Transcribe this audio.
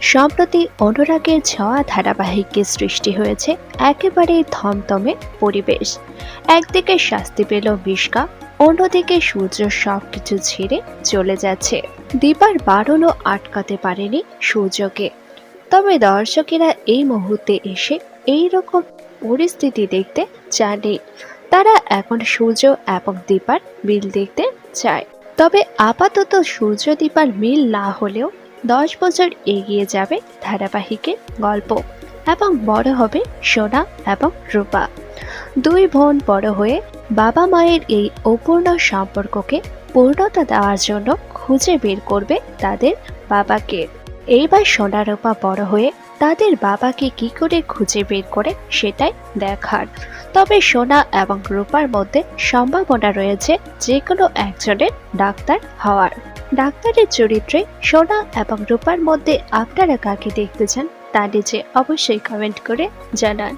সম্প্রতি অনুরাগের ছোঁয়া ধারাবাহিকে সৃষ্টি হয়েছে একেবারে থমথমে পরিবেশ। একদিকে শাস্তি পেল বিষ্কা, অন্যদিকে সূর্য সবকিছু ছেড়ে চলে যাচ্ছে। দীপার বারণও আটকাতে পারেনি সূর্যকে। তবে দর্শকেরা এই মুহূর্তে এসে এই রকম পরিস্থিতি দেখতে চাননি। তারা এখন সূর্য এবং দীপার মিল দেখতে চায়। তবে আপাতত সূর্য দীপার মিল না হলেও দশ বছর এগিয়ে যাবে ধারাবাহিকের গল্প এবং বড় হবে সোনা এবং রূপা। দুই বোন বড় হয়ে বাবা মায়ের এই অপূর্ণ সম্পর্ককে পূর্ণতা দেওয়ার জন্য খুঁজে বের করবে তাদের বাবাকে। এইবার সোনা, রূপা বড় হয়ে তাদের বাবাকে কি করে খুঁজে বের করে সেটাই দেখার। তবে সোনা এবং রূপার মধ্যে সম্ভাবনা রয়েছে যে কোনো একজনের ডাক্তার হওয়ার। ডাক্তারের চরিত্রে সোনা এবং রূপার মধ্যে আপনারা কাকে দেখতে চান তা নিচে অবশ্যই কমেন্ট করে জানান।